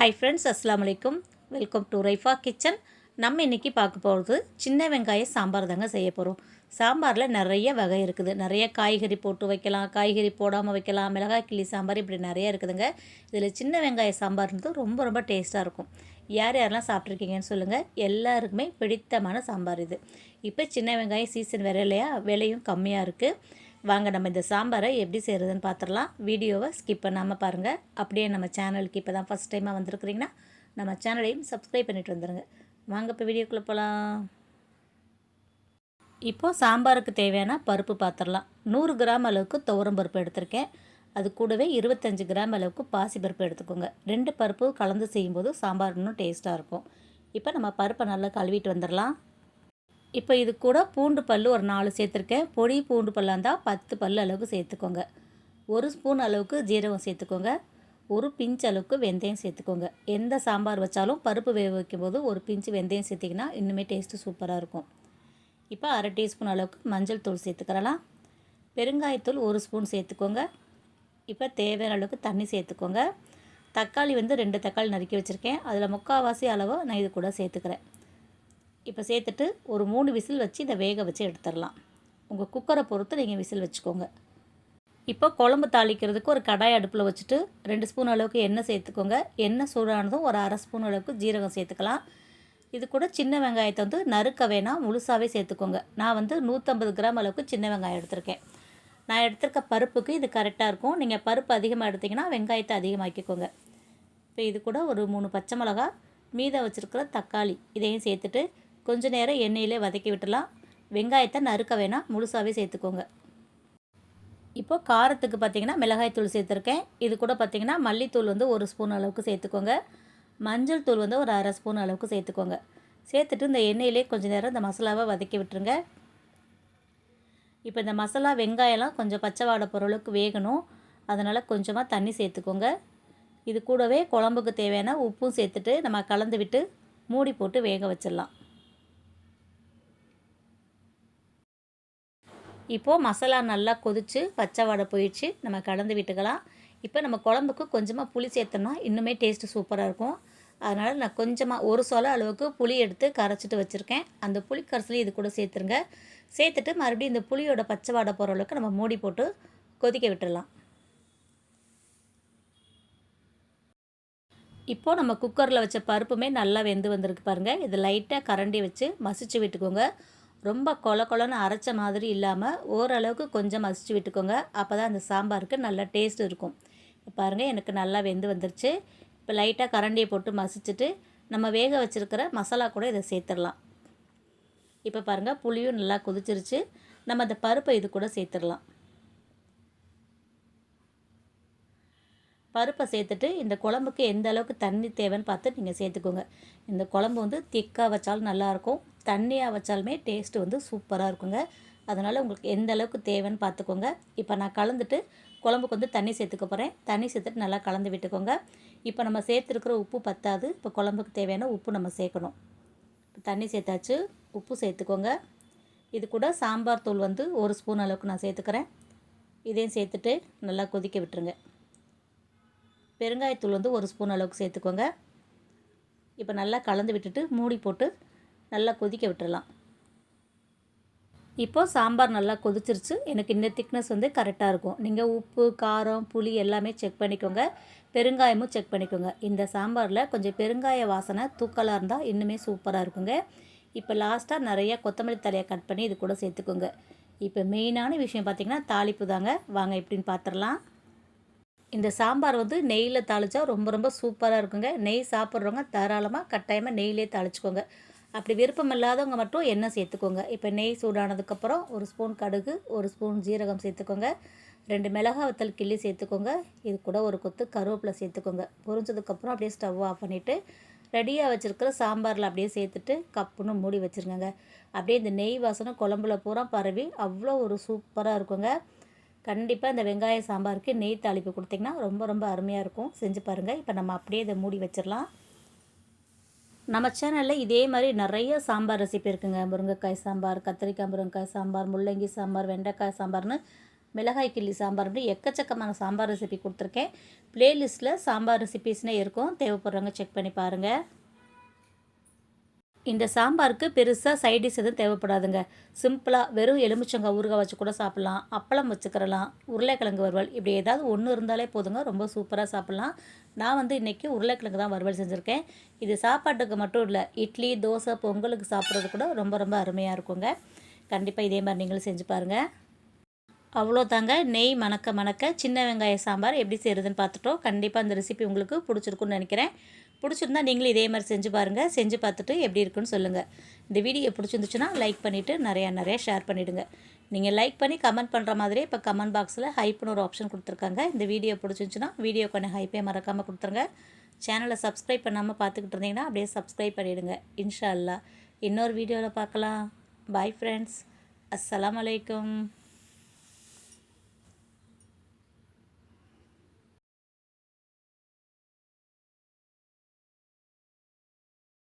Hi friends அஸ்லாம் வலைக்கும் welcome to Raifa kitchen நம்ம இன்றைக்கி பார்க்க போகிறது சின்ன வெங்காய சாம்பார் தாங்க செய்ய போகிறோம் சாம்பாரில் நிறைய வகை இருக்குது. நிறைய காய்கறி போட்டு வைக்கலாம் காய்கறி போடாமல் வைக்கலாம் மிளகாய் கிள்ளி சாம்பார் இப்படி நிறைய இருக்குதுங்க. இதில் சின்ன வெங்காய சாம்பார்ன்றது ரொம்ப ரொம்ப டேஸ்ட்டாக இருக்கும். யார் யாரெல்லாம் சாப்பிட்ருக்கீங்கன்னு சொல்லுங்கள் எல்லாருக்குமே பிடித்தமான சாம்பார் இது. இப்போ சின்ன வெங்காயம் சீசன் வேறு இல்லையா? விலையும் கம்மியாக இருக்குது வாங்க நம்ம இந்த சாம்பாரை எப்படி செய்கிறதுன்னு பார்த்துடலாம் வீடியோவை ஸ்கிப் பண்ணாமல் பாருங்கள் அப்படியே நம்ம சேனலுக்கு இப்போ தான் ஃபஸ்ட் டைமாக வந்திருக்கிறீங்கன்னா நம்ம சேனலையும் சப்ஸ்கிரைப் பண்ணிட்டு வந்துடுங்க வாங்க இப்போ வீடியோக்குள்ளே போகலாம் இப்போது சாம்பாருக்கு தேவையான பருப்பு பார்த்துடலாம் நூறு கிராம் அளவுக்கு துவரம் பருப்பு எடுத்திருக்கேன். அது கூடவே இருபத்தஞ்சி கிராம் அளவுக்கு பாசி பருப்பு எடுத்துக்கோங்க. ரெண்டு பருப்பு கலந்து செய்யும்போது சாம்பார் இன்னும் டேஸ்ட்டாக இருக்கும். இப்போ நம்ம பருப்பை நல்லா கழுவிட்டு வந்துடலாம் இப்போ இது கூட பூண்டு பல் ஒரு நாலு சேர்த்துருக்கேன். பொடி பூண்டு பல்லாக இருந்தால் பத்து பல் அளவுக்கு சேர்த்துக்கோங்க. ஒரு ஸ்பூன் அளவுக்கு ஜீரகம் சேர்த்துக்கோங்க. ஒரு பிஞ்ச் அளவுக்கு வெந்தயம் சேர்த்துக்கோங்க. எந்த சாம்பார் வச்சாலும் பருப்பு வேக வைக்கும்போது ஒரு பிஞ்சு வெந்தயம் சேர்த்திங்கன்னா இன்னுமே டேஸ்ட்டு சூப்பராக இருக்கும். இப்போ அரை டீஸ்பூன் அளவுக்கு மஞ்சள் தூள் சேர்த்துக்கிறலாம். பெருங்காயத்தூள் ஒரு ஸ்பூன் சேர்த்துக்கோங்க. இப்போ தேவையான அளவுக்கு தண்ணி சேர்த்துக்கோங்க. தக்காளி வந்து ரெண்டு தக்காளி நறுக்கி வச்சுருக்கேன். அதில் முக்கால்வாசி அளவு நான் இது கூட சேர்த்துக்கிறேன். இப்போ சேர்த்துட்டு ஒரு மூணு விசில் வச்சு இதை வேக வச்சு எடுத்துடலாம். உங்கள் குக்கரை பொறுத்து நீங்கள் விசில் வச்சுக்கோங்க. இப்போ குழம்பு தாளிக்கிறதுக்கு ஒரு கடாய் அடுப்பில் வச்சுட்டு ரெண்டு ஸ்பூன் அளவுக்கு எண்ணெய் சேர்த்துக்கோங்க. எண்ணெய் சூடானதும் ஒரு அரை ஸ்பூன் அளவுக்கு ஜீரகம் சேர்த்துக்கலாம். இது கூட சின்ன வெங்காயத்தை வந்து நறுக்க வேணாம் முழுசாகவே சேர்த்துக்கோங்க. நான் வந்து நூற்றம்பது கிராம் அளவுக்கு சின்ன வெங்காயம் எடுத்திருக்கேன். நான் எடுத்திருக்க பருப்புக்கு இது கரெக்டாக இருக்கும். நீங்கள் பருப்பு அதிகமாக எடுத்திங்கன்னா வெங்காயத்தை அதிகமாக்கிக்கோங்க. இப்போ இது கூட ஒரு மூணு பச்சை மிளகா மீதம் வச்சுருக்கிற தக்காளி இதையும் சேர்த்துட்டு கொஞ்ச நேரம் எண்ணெயிலே வதக்கி விட்டுலாம் வெங்காயத்தை நறுக்க வேணாம். முழுசாகவே சேர்த்துக்கோங்க. இப்போ காரத்துக்கு பார்த்திங்கன்னா மிளகாய்த்தூள் சேர்த்துருக்கேன். இது கூட பார்த்திங்கன்னா மல்லித்தூள் வந்து ஒரு ஸ்பூன் அளவுக்கு சேர்த்துக்கோங்க. மஞ்சள் தூள் வந்து ஒரு அரை ஸ்பூன் அளவுக்கு சேர்த்துக்கோங்க. சேர்த்துட்டு இந்த எண்ணெயிலே கொஞ்சம் நேரம் இந்த மசாலாவை வதக்கி விட்டுருங்க. இப்போ இந்த மசாலா வெங்காயம்லாம் கொஞ்சம் பச்சை வாடை பொருளுக்கு வேகணும். அதனால் கொஞ்சமாக தண்ணி சேர்த்துக்கோங்க. இது கூடவே குழம்புக்கு தேவையான உப்பும் சேர்த்துட்டு நம்ம கலந்து விட்டு மூடி போட்டு வேக வச்சிடலாம். இப்போது மசாலா நல்லா கொதித்து பச்சை வாடை போயிடுச்சு. நம்ம கலந்து விட்டுக்கலாம். இப்போ நம்ம குழம்புக்கு கொஞ்சமாக புளி சேர்த்தோம்னா இன்னுமே டேஸ்ட்டு சூப்பராக இருக்கும். அதனால் நான் கொஞ்சமாக ஒரு சொல அளவுக்கு புளி எடுத்து கரைச்சிட்டு வச்சுருக்கேன். அந்த புளி கரைசலையும் இது கூட சேர்த்துருங்க. சேர்த்துட்டு மறுபடியும் இந்த புளியோட பச்சை வாடை போகிற அளவுக்கு நம்ம மூடி போட்டு கொதிக்க விட்டுடலாம். இப்போது நம்ம குக்கரில் வச்ச பருப்புமே நல்லா வெந்து வந்திருக்கு பாருங்கள் இது லைட்டாக கரண்டி வச்சு மசிச்சு விட்டுக்கோங்க. ரொம்ப கொல கொலன்னு அரைச்ச மாதிரி இல்லாமல் ஓரளவுக்கு கொஞ்சம் மசிச்சு விட்டுக்கோங்க. அப்போ தான் அந்த சாம்பாருக்கு நல்ல டேஸ்ட் இருக்கும். பாருங்கள் எனக்கு நல்லா வெந்து வந்துருச்சு. இப்போ லைட்டாக கரண்டியை போட்டு மசிச்சுட்டு நம்ம வேக வச்சுருக்கிற மசாலா கூட இதை சேர்த்துடலாம். இப்போ பாருங்கள் புளியும் நல்லா கொதிச்சிருச்சு. நம்ம அந்த பருப்பை இது கூட சேர்த்துடலாம். பருப்பை சேர்த்துட்டு இந்த குழம்புக்கு எந்த அளவுக்கு தண்ணி தேவைன்னு பார்த்து நீங்கள் சேர்த்துக்கோங்க. இந்த குழம்பு வந்து திக்காக வச்சாலும் நல்லாயிருக்கும் தண்ணியாக வச்சாலுமே டேஸ்ட்டு வந்து சூப்பராக இருக்குங்க. அதனால் உங்களுக்கு எந்த அளவுக்கு தேவைன்னு பார்த்துக்கோங்க. இப்போ நான் கலந்துட்டு குழம்புக்கு வந்து தண்ணி சேர்த்துக்க போகிறேன் தண்ணி சேர்த்துட்டு நல்லா கலந்து விட்டுக்கோங்க. இப்போ நம்ம சேர்த்துருக்கிற உப்பு பத்தாது. இப்போ குழம்புக்கு தேவையான உப்பு நம்ம சேர்க்கணும். இப்போ தண்ணி சேர்த்தாச்சு. உப்பு சேர்த்துக்கோங்க. இது கூட சாம்பார் தூள் வந்து ஒரு ஸ்பூன் அளவுக்கு நான் சேர்த்துக்கிறேன். இதையும் சேர்த்துட்டு நல்லா கொதிக்க விட்டுருங்க. பெருங்காயத்தூள் வந்து ஒரு ஸ்பூன் அளவுக்கு சேர்த்துக்கோங்க. இப்போ நல்லா கலந்து விட்டுட்டு மூடி போட்டு நல்லா கொதிக்க விட்டுடலாம் இப்போது சாம்பார் நல்லா கொதிச்சிருச்சு. எனக்கு இந்த திக்னஸ் வந்து கரெக்டாக இருக்கும். நீங்கள் உப்பு காரம் புளி எல்லாமே செக் பண்ணிக்கோங்க. பெருங்காயமும் செக் பண்ணிக்கோங்க. இந்த சாம்பாரில் கொஞ்சம் பெருங்காய வாசனை தூக்கலாக இருந்தால் இன்னுமே சூப்பராக இருக்குங்க. இப்போ லாஸ்ட்டாக நிறைய கொத்தமல்லி தலையை கட் பண்ணி இது கூட சேர்த்துக்கோங்க. இப்போ மெயினான விஷயம் பார்த்திங்கன்னா தாளிப்பு தாங்க. வாங்க எப்படின்னு பார்த்துடலாம் இந்த சாம்பார் வந்து நெய்யில் தாளித்தா ரொம்ப ரொம்ப சூப்பராக இருக்குங்க. நெய் சாப்பிட்றவங்க தாராளமாக கட்டாயமாக நெய்லேயே தாளிச்சுக்கோங்க. அப்படி விருப்பம் இல்லாதவங்க மட்டும் எண்ணெய் சேர்த்துக்கோங்க. இப்போ நெய் சூடானதுக்கப்புறம் ஒரு ஸ்பூன் கடுகு ஒரு ஸ்பூன் ஜீரகம் சேர்த்துக்கோங்க. ரெண்டு மிளகா வத்தல் கிள்ளி சேர்த்துக்கோங்க. இது கூட ஒரு கொத்து கருவேப்பிலை சேர்த்துக்கோங்க. பொரிஞ்சதுக்கப்புறம் அப்படியே ஸ்டவ் ஆஃப் பண்ணிவிட்டு ரெடியாக வச்சுருக்கிற சாம்பாரில் அப்படியே சேர்த்துட்டு கப்புன்னு மூடி வச்சுருங்க அப்படியே இந்த நெய் வாசனை குழம்புல பூரா பரவி அவ்வளோ ஒரு சூப்பராக இருக்குங்க. கண்டிப்பாக இந்த வெங்காய சாம்பாருக்கு நெய் தாளிப்பு கொடுத்திங்கன்னா ரொம்ப ரொம்ப அருமையாக இருக்கும். செஞ்சு பாருங்கள் இப்போ நம்ம அப்படியே இதை மூடி வச்சிடலாம். நம்ம சேனலில் இதே மாதிரி நிறைய சாம்பார் ரெசிபி இருக்குங்க. முருங்கைக்காய் சாம்பார் கத்திரிக்காய் முருங்கைக்காய் சாம்பார் முள்ளங்கி சாம்பார் வெண்டைக்காய் சாம்பார்னு மிளகாய் கிள்ளி சாம்பார்னு எக்கச்சக்கமான சாம்பார் ரெசிபி கொடுத்துருக்கேன். ப்ளேலிஸ்ட்டில் சாம்பார் ரெசிபீஸ்னே இருக்கும். தேவைப்படுறவங்க செக் பண்ணி பாருங்கள் இந்த சாம்பாருக்கு பெருசாக சைடிஷ் எதுவும் தேவைப்படாதுங்க. சிம்பிளாக வெறும் எலுமிச்சங்காய் ஊறுகாய் வச்சு கூட சாப்பிட்லாம். அப்பளம் வச்சுக்கிறலாம். உருளைக்கிழங்கு வறுவல். இப்படி ஏதாவது ஒன்று இருந்தாலே போதுங்க. ரொம்ப சூப்பராக சாப்பிட்லாம். நான் வந்து இன்றைக்கி உருளைக்கிழங்கு தான் வறுவல் செஞ்சுருக்கேன். இது சாப்பாட்டுக்கு மட்டும் இல்லை இட்லி தோசை பொங்கலுக்கு சாப்பிட்றது கூட ரொம்ப ரொம்ப அருமையாக இருக்குங்க. கண்டிப்பாக இதே மாதிரி நீங்களும் செஞ்சு பாருங்கள் அவ்வளோ தாங்க நெய் மணக்க மணக்க சின்ன வெங்காய சாம்பார் எப்படி செய்கிறதுன்னு பார்த்துட்டோம். கண்டிப்பாக அந்த ரெசிபி உங்களுக்கு பிடிச்சிருக்குன்னு நினைக்கிறேன். பிடிச்சிருந்தா நீங்களும் இதே மாதிரி செஞ்சு பாருங்கள் செஞ்சு பார்த்துட்டு எப்படி இருக்குன்னு சொல்லுங்கள் இந்த வீடியோ பிடிச்சிருந்துச்சுன்னா லைக் பண்ணிவிட்டு நிறையா நிறையா ஷேர் பண்ணிவிடுங்க நீங்கள் லைக் பண்ணி கமெண்ட் பண்ணுற மாதிரியே இப்போ கமெண்ட் பாக்ஸில் ஹைப்னு ஒரு ஆப்ஷன் கொடுத்துருக்காங்க. இந்த வீடியோ பிடிச்சிருந்துச்சுன்னா வீடியோ கொஞ்சம் ஹைப்பே மறக்காமல் கொடுத்துருங்க. சேனலை சப்ஸ்கிரைப் பண்ணாமல் பார்த்துக்கிட்டு இருந்தீங்கன்னா அப்படியே சப்ஸ்கிரைப் பண்ணிவிடுங்க இன்ஷா அல்லா இன்னொரு வீடியோவில் பார்க்கலாம். பாய் ஃப்ரெண்ட்ஸ் அஸ்லாம் வலைக்கம்